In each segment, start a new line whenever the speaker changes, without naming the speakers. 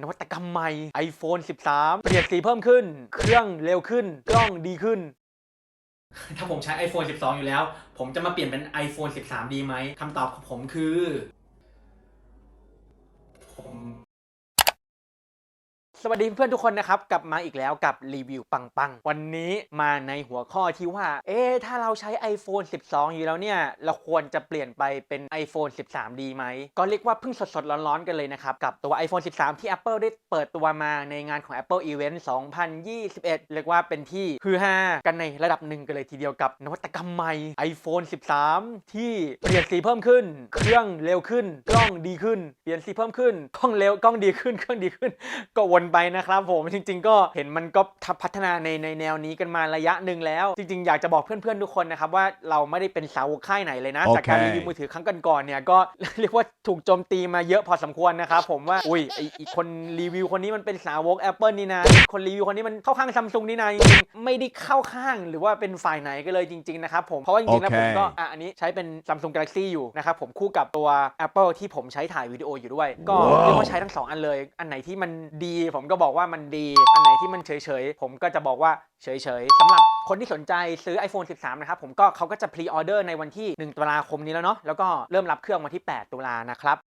นวัตกรรมใหม่ iPhone 13 เปลี่ยนสีเพิ่มขึ้น เครื่องเร็วขึ้น กล้องดีขึ้น ถ้าผมใช้ iPhone 12 อยู่แล้ว ผมจะมาเปลี่ยนเป็น iPhone 13 ดีไหมคำตอบของผมคือ สวัสดีเพื่อนทุกคนนะครับ กลับมาอีกแล้วกับรีวิวปังๆ วันนี้มาในหัวข้อที่ว่า เอ๊ถ้าเราใช้ iPhone 12 อยู่แล้วเนี่ย เราควรจะเปลี่ยนไปเป็น iPhone 13 ดีไหม ก็เรียกว่าเพิ่งสดๆ ร้อนๆ กันเลยนะครับ กับตัว iPhone 13 ที่ Apple ได้เปิดตัวมาในงานของ Apple Event 2021 เรียกว่าเป็นที่ฮือฮากันในระดับหนึ่งกันเลยทีเดียวกับนวัตกรรมใหม่ iPhone 13 ที่เปลี่ยนสีเพิ่มขึ้น เครื่องเร็วขึ้น กล้องดีขึ้น เปลี่ยนสีเพิ่มขึ้น กล้องเร็ว กล้องดีขึ้น เครื่องดีขึ้น ก็วนไปนะครับผมจริง ๆ ก็เห็นมันก็พัฒนาในในแนวนี้กันมาระยะหนึ่งแล้ว จริง ๆ อยากจะบอกเพื่อนๆทุกคนนะครับว่าเราไม่ได้เป็นสาวกค่ายไหนเลยนะ
โอเค
จากการรีวิวมือถือครั้งก่อนๆเนี่ยก็เรียกว่าถูกโจมตีมาเยอะพอสมควรนะครับผมว่าอุ้ยไออีกคนรีวิวคนนี้มันเป็นสาวก Apple นี่นะคนรีวิวคนนี้มันเข้าข้างซัมซุงนี่นะจริงๆไม่ได้เข้าข้างหรือว่าเป็นฝ่ายไหนก็เลยจริงๆนะครับผมเพราะว่าจริงๆแล้วผมก็อะอันนี้ใช้เป็น Samsung Galaxy อยู่นะครับผมคู่กับตัว Apple ที่ผมใช้ถ่ายวิดีโออยู่ด้วย ก็
ว้าว
เรียกว่าใช้ทั้งสองอันเลย อันไหนที่มันดีผมก็บอกว่ามันดี อันไหนที่มันเฉยๆ ผมก็จะบอกว่าเฉยๆสำหรับคนที่สนใจซื้อ iPhone 13 นะครับ ผมก็เขาก็จะพรีออเดอร์ในวันที่ 1 ตุลาคมนี้แล้วเนาะแล้วก็เริ่มรับเครื่องวันที่ 8 ตุลานะครับ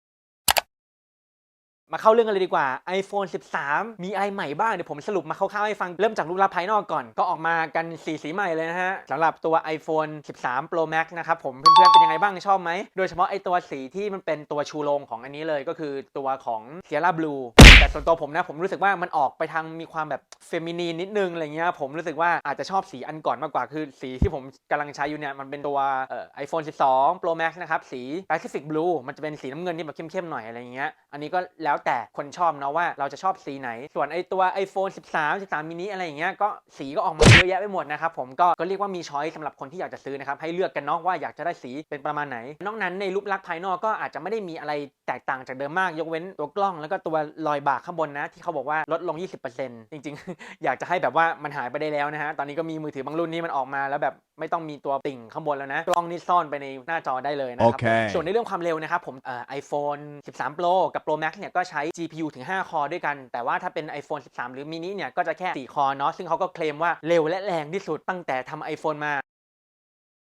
มาเข้าเรื่องกันเลยดีกว่า iPhone 13 มีอะไรใหม่บ้าง เดี๋ยวผมสรุปมาคร่าวๆให้ฟัง เริ่มจากรูปลักษณ์ภายนอกก่อน ก็ออกมากันสีสีใหม่เลยนะฮะสำหรับตัว iPhone 13 Pro Max นะครับผม เพื่อนๆ เป็นยังไงบ้าง ชอบไหม โดยเฉพาะไอตัวสีที่มันเป็นตัวชูโรงของอันนี้เลยก็คือตัวของ Sierra Blue แต่ส่วนตัวผมนะผมรู้สึกว่ามันออกไปทางมีความแบบเฟมินีนนิดนึงอะไรเงี้ยผมรู้สึกว่าอาจจะชอบสีอันก่อนมากกว่าคือสีที่ผมกำลังใช้อยู่เนี่ยมันเป็นตัวเอ่อ iPhone 12 Pro Max นะครับ สี Pacific Blue มันจะเป็นสีน้ำเงินที่แบบเข้มๆหน่อยอะไรเงี้ยอันนี้ก็แล้วแต่คนชอบเนาะว่าเราจะชอบสีไหน ส่วนไอตัว iPhone 13 13 mini อะไรอย่างเงี้ยก็สีก็ออกมาเยอะแยะไปหมดนะครับผมก็ก็เรียกว่ามีช้อยสำหรับคนที่อยากจะซื้อนะครับให้เลือกกันเนาะว่าอยากจะได้สีเป็นประมาณไหน นอกนั้นในรูปลักษณ์ภายนอกก็อาจจะไม่ได้มีอะไรแตกต่างจากเดิมมากยกเว้นตัวกล้องแล้วก็ตัวรอยบากข้างบนนะ ที่เขาบอกว่าลดลง 20%จริงๆ อยากจะให้แบบว่ามันหายไปได้แล้วนะฮะ ตอนนี้ก็มีมือถือบางรุ่นนี่มันออกมาแล้วแบบไม่ต้องมีตัวติ่งข้างบนแล้วนะ กล้องนี่ซ่อนไปในหน้าจอได้เลยนะครั
โอเค
ส่วนในเรื่องความเร็วนะครับผมเอ่อ iPhone 13 Pro กับ Pro Max เนี่ยก็ใช้ GPU ถึง 5 คอด้วยกัน แต่ว่าถ้าเป็น iPhone 13 หรือ mini เนี่ยก็จะแค่ 4 คอเนาะซึ่งเขาก็เคลมว่าเร็วและแรงที่สุดตั้งแต่ทำ iPhone มา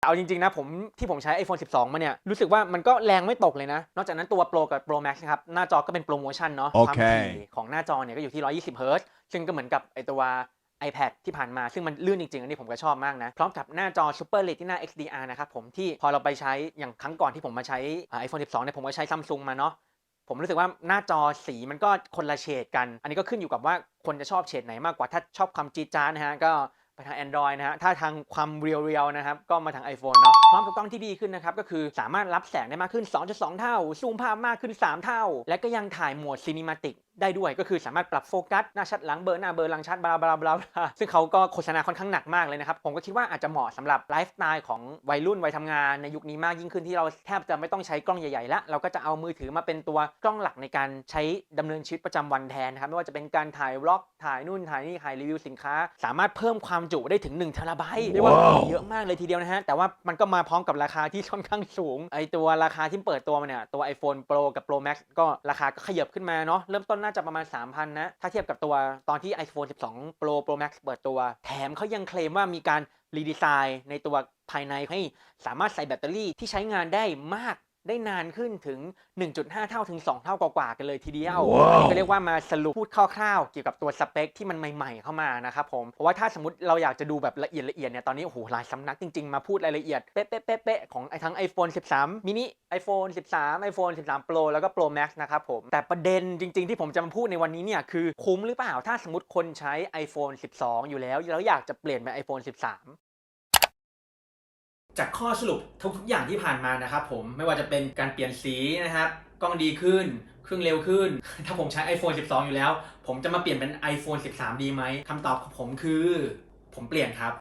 เอาจริงๆนะผมที่ผมใช้ iPhone 12 มาเนี่ย รู้สึกว่ามันก็แรงไม่ตกเลยนะ นอกจากนั้นตัว Pro กับ Pro Max นะครับ หน้าจอก็เป็นโปรโมชั่นเนาะ
โอ
ความ
เค
ถี่ของหน้าจอเนี่ยก็อยู่ที่ 120 Hz ซึ่งก็เหมือนกับไอตัว iPad ที่ผ่านมาซึ่งมันลื่นจริงๆ อันนี้ผมก็ชอบมากนะ พร้อมกับหน้าจอ Super Retina XDR นะครับผมที่พอเราไปใช้อย่างครั้งก่อนที่ผมมาใช้อ่า iPhone 12 เนี่ยผมก็ใช้ Samsung มาเนาะผมรู้สึกว่าหน้าจอสีมันก็คนละเฉดกัน อันนี้ก็ขึ้นอยู่กับว่าคนจะชอบเฉดไหนมากกว่าถ้าชอบความจี๊ดจ๊าดนะฮะก็ ไปทาง Android นะฮะ ถ้าทางความเรียวๆนะครับ ก็มาทาง iPhone เนาะ พร้อมกับกล้องที่ดีขึ้นนะครับ ก็คือสามารถรับแสงได้มากขึ้น 2.2 เท่า ซูมภาพมากขึ้น 3 เท่า และก็ยังถ่ายโหมดซีนิมาติกได้ด้วยก็คือสามารถปรับโฟกัสหน้าชัดหลังเบลอร์หน้าเบลอร์หลังชัดบลาบลาบลาซึ่งเขาก็โฆษณาค่อนข้างหนักมากเลยนะครับ ผมก็คิดว่าอาจจะเหมาะสำหรับไลฟ์สไตล์ของวัยรุ่นวัยทำงานในยุคนี้มากยิ่งขึ้นที่เราแทบจะไม่ต้องใช้กล้องใหญ่ๆแล้วเราก็จะเอามือถือมาเป็นตัวกล้องหลักในการใช้ดำเนินชีวิตประจำวันแทนนะครับไม่ว่าจะเป็นการถ่ายบล็อกถ่ายนู่นถ่ายนี่ถ่ายรีวิวสินค้า สามารถเพิ่มความจุได้ถึง1เทราไบต์เรียกว่าเยอะมากเลยทีเดียวนะฮะแต่ว่ามันก็มาพร้อมกับราคาที่ค่อนข้างสูงไอตัวราคาที่เปิดตัวมาเนี่ยตัว iPhone Pro กับ Pro Max ก็ราคาก็ขยับขึ้นมาเนาะเริ่มต้นน่าจะประมาณ 3,000 นะ ถ้าเทียบกับตัวตอนที่ iPhone 12 Pro Pro Max เปิดตัว แถมเขายังเคลมว่ามีการรีดีไซน์ในตัวภายในให้สามารถใส่แบตเตอรี่ที่ใช้งานได้มาก ได้นานขึ้นถึง 1.5 เท่าถึง 2 เท่ากว่าๆกันเลยทีเดียว
ว้าว
ก็เรียกว่ามาสรุปพูดคร่าวๆ เกี่ยวกับตัวสเปคที่มันใหม่ๆเข้ามานะครับผม เพราะว่าถ้าสมมติเราอยากจะดูแบบละเอียดละเอียดเนี่ย ตอนนี้โอ้โหหลายสำนักจริงๆ มาพูดรายละเอียดเป๊ะๆๆๆของไอ้ทั้ง iPhone 13 mini iPhone 13 iPhone 13 Pro แล้วก็ Pro Max นะครับผม แต่ประเด็นจริงๆ ที่ผมจะมาพูดในวันนี้เนี่ยคือคุ้มหรือเปล่าถ้าสมมติคนใช้ iPhone 12 อยู่แล้วแล้วอยากจะเปลี่ยนเป็น iPhone 13 จากข้อสรุปทุกๆอย่างที่ผ่านมานะครับผมไม่ว่าจะเป็นการเปลี่ยนสีนะครับกล้องดีขึ้น เครื่องเร็วขึ้น ถ้าผมใช้ iPhone 12 อยู่แล้ว ผมจะมาเปลี่ยนเป็น iPhone 13 ดีไหมคำตอบของผมคือ ผมเปลี่ยนครับ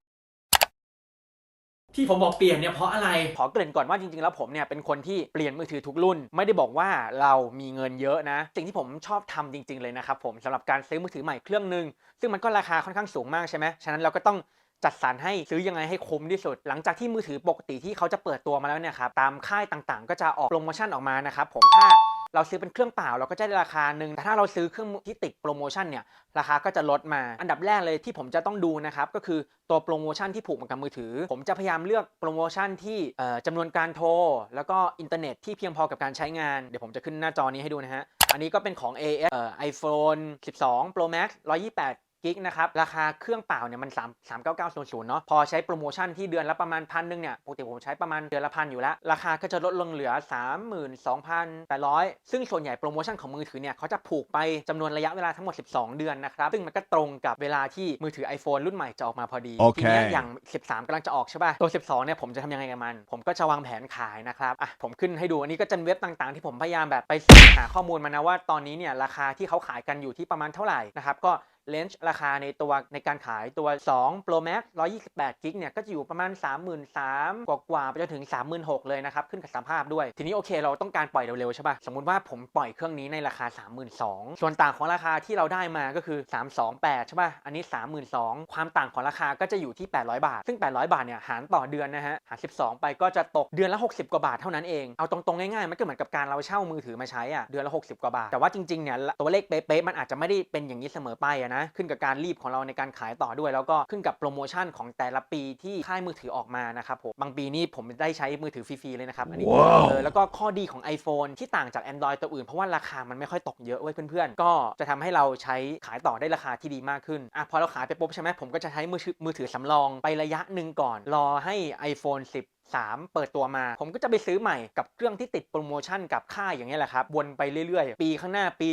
ที่ผมบอกเปลี่ยนเนี่ยเพราะอะไร ขอเกริ่นก่อนว่าจริงๆ แล้วผมเนี่ยเป็นคนที่เปลี่ยนมือถือทุกรุ่น ไม่ได้บอกว่าเรามีเงินเยอะนะ สิ่งที่ผมชอบทำจริง ๆ เลยนะครับผมสำหรับการซื้อมือถือใหม่เครื่องหนึ่งซึ่งมันก็ราคาค่อนข้างสูงมากใช่ไหมฉะนั้นเราก็ต้อง จัดสรรให้ซื้อยังไงให้คุ้มที่สุด หลังจากที่มือถือปกติที่เขาจะเปิดตัวมาแล้วเนี่ยครับตามค่ายต่างๆ ก็จะออกโปรโมชั่นออกมานะครับผมถ้าเราซื้อเป็นเครื่องเปล่าเราก็จะได้ราคาหนึ่งแต่ถ้าเราซื้อเครื่องที่ติดโปรโมชั่นเนี่ยราคาก็จะลดมา อันดับแรกเลยที่ผมจะต้องดูนะครับก็คือตัวโปรโมชั่นที่ผูกมากับมือถือ ผมจะพยายามเลือกโปรโมชั่นที่เอ่อจำนวนการโทร แล้วก็อินเทอร์เน็ตที่เพียงพอกับการใช้งาน เดี๋ยวผมจะขึ้นหน้าจอนี้ให้ดูนะฮะอันนี้ก็เป็นของ AS เอ่อ iPhone 12 Pro Max 128 กิกนะครับ ราคาเครื่องเปล่าเนี่ยมัน3 39900เนาะพอใช้โปรโมชั่นที่เดือนละประมาณพันหนึ่งเนี่ยปกติผมใช้ประมาณเดือนละพันอยู่แล้ว ราคาก็จะลดลงเหลือ 32,800 ซึ่งส่วนใหญ่โปรโมชั่นของมือถือเนี่ยเขาจะผูกไปจำนวนระยะเวลาทั้งหมด 12 เดือนนะครับ ซึ่งมันก็ตรงกับเวลาที่มือถือ iPhone รุ่นใหม่จะออกมาพอดี
โอเค
ทีเนี้ยอย่าง 13กำลังจะออกใช่ป่ะตัว 12 เนี่ยผมจะทำยังไงกับมัน ผมก็จะวางแผนขายนะครับอะผมขึ้นให้ดูอันนี้ก็จะเป็นเว็บต่างๆ ที่ผมพยายามแบบไปสืบหาข้อมูลมานะว่าตอนนี้เนี่ยราคาที่เขาขายกันอยู่ที่ประมาณเท่าไหร่นะครับก็ เลนส์ราคาในตัวในการขายตัว 2 Pro Max 128กิกเนี่ยก็จะอยู่ประมาณ 33,000กว่ากว่าไปจนถึง 36,000 เลยนะครับ ขึ้นกับสภาพด้วย ทีนี้โอเคเราต้องการปล่อยเร็วๆใช่ป่ะ สมมุติว่าผมปล่อยเครื่องนี้ในราคา 32,000 ส่วนต่างของราคาที่เราได้มาก็คือ 328 ใช่ป่ะ อันนี้ 32,000 ความต่างของราคาก็จะอยู่ที่ 800 บาท ซึ่ง 800 บาทเนี่ยหารต่อเดือนนะฮะหาร12 ไปก็จะตกเดือนละ 60 กว่าบาทเท่านั้นเองเอาตรงๆง่ายๆมันก็เหมือนกับการเราเช่ามือถือมาใช้อะเดือนละ 60 กว่าบาทแต่ว่าจริงๆเนี่ยตัวเลขเป๊ะๆมันอาจจะไม่ได้เป็นอย่างนี้เสมอไปอะนะ ขึ้นกับการรีบของเราในการขายต่อด้วย แล้วก็ขึ้นกับโปรโมชั่นของแต่ละปีที่ค่ายมือถือออกมานะครับผมบางปีนี่ผมได้ใช้มือถือฟรีๆเลยนะครับอันนี้
ว้าว
เออแล้วก็ข้อดีของ iPhone ที่ต่างจาก Android ตัวอื่นเพราะว่าราคามันไม่ค่อยตกเยอะเว้ยเพื่อนๆ ก็จะทำให้เราใช้ขายต่อได้ราคาที่ดีมากขึ้นอะพอเราขายไปปุ๊บใช่ไหมผมก็จะใช้มือถือมือถือสำรองไประยะหนึ่งก่อน รอให้ iPhone 10 3 เปิดตัวมา ผมก็จะไปซื้อใหม่กับเครื่องที่ติดโปรโมชั่นกับค่ายอย่างนี้แหละครับ วนไปเรื่อยๆ ปีข้างหน้าปี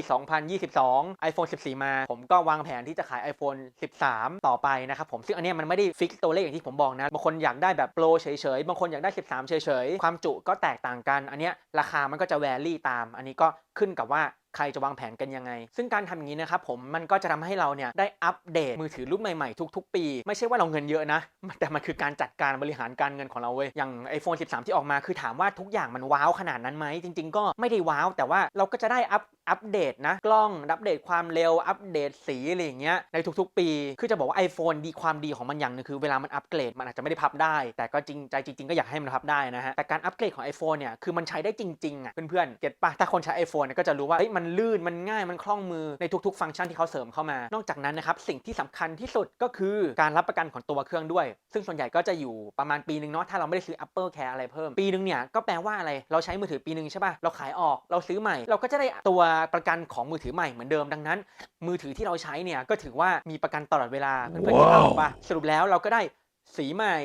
2022 iPhone 14 มา ผมก็วางแผนที่จะขาย iPhone 13 ต่อไปนะครับผมซึ่งอันนี้มันไม่ได้ฟิกตัวเลขอย่างที่ผมบอกนะ บางคนอยากได้แบบโปรเฉยๆ บางคนอยากได้ 13 เฉยๆ ความจุก็แตกต่างกัน อันนี้ราคามันก็จะแวรี่ตาม อันนี้ก็ขึ้นกับว่า ใครจะวางแผนกันยังไง ซึ่งการทำอย่างนี้นะครับผมมันก็จะทำให้เราเนี่ยได้อัปเดตมือถือรุ่นใหม่ๆ ทุก ๆ ปี ไม่ใช่ว่าเราเงินเยอะนะ แต่มันคือการจัดการบริหารการเงินของเราเว้ยอย่าง iPhone 13 ที่ออกมาคือถามว่าทุกอย่างมันว้าวขนาดนั้นไหมจริง ๆ ก็ไม่ได้ว้าวแต่ว่าเราก็จะได้อัป อัปเดตนะ กล้องอัปเดตความเร็วอัปเดตสีอะไรอย่างเงี้ยในทุกๆ ปี คือจะบอกว่า iPhone ดีความดีของมันอย่างหนึงคือเวลามันอัปเกรดมันอาจจะไม่ได้พับได้ แต่ก็จริงใจจริง ๆ ก็อยากให้มันพับได้นะฮะแต่การอัปเกรดของ iPhone เนี่ยคือมันใช้ได้จริงๆอะเพื่อนๆเก็ตปะถ้าคนใช้ iPhone เนี่ยก็จะรู้ว่าเฮ้ยมันลื่นมันง่ายมันคล่องมือในทุกๆ ฟังก์ชันที่เขาเสริมเข้ามา นอกจากนั้นนะครับสิ่งที่สำคัญที่สุดก็คือการรับประกันของตัวเครื่องด้วย ซึ่งส่วนใหญ่ก็จะอยู่ประมาณปีหนึ่งเนาะถ้าเราไม่ได้ซื้อ Apple Care อะไรเพิ่มปีนึงเนี่ยก็แปลว่าอะไรเราใช้มือถือปีนึงใช่ป่ะเราขายออกเราซื้อใหม่ เราก็จะได้ตัวประกันของมือถือใหม่เหมือนเดิมดังนั้น มือถือที่เราใช้เนี่ยก็ถือว่ามีประกันตลอดเวลาเพื่อนๆคิดภาพออกปะสรุปแล้วเราก็ได้สีใหม่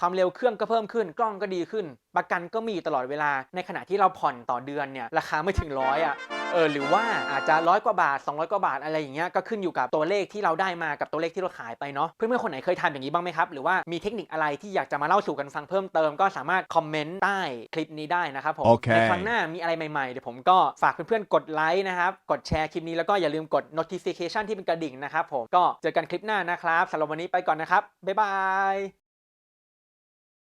ความเร็วเครื่องก็เพิ่มขึ้น กล้องก็ดีขึ้น ประกันก็มีอยู่ตลอดเวลา ในขณะที่เราผ่อนต่อเดือนเนี่ยราคาไม่ถึงร้อยอะ เออหรือว่าอาจจะร้อยกว่าบาท 200 กว่าบาทอะไรอย่างเงี้ยก็ขึ้นอยู่กับตัวเลขที่เราได้มากับตัวเลขที่เราขายไปเนาะเพื่อนๆคนไหนเคยทำอย่างนี้บ้างไหมครับ หรือว่ามีเทคนิคอะไรที่อยากจะมาเล่าสู่กันฟังเพิ่มเติมก็สามารถคอมเมนต์ใต้คลิปนี้ได้นะครับผม
โอเค
ในครั้งหน้ามีอะไรใหม่ๆ เดี๋ยวผมก็ฝากเพื่อนๆกดไลค์นะครับ กดแชร์คลิปนี้แล้วก็อย่าลืมกด notification ที่เป็นกระดิ่งนะครับผมก็เจอกันคลิปหน้านะครับสำหรับวันนี้ไปก่อนนะครับบ๊ายบาย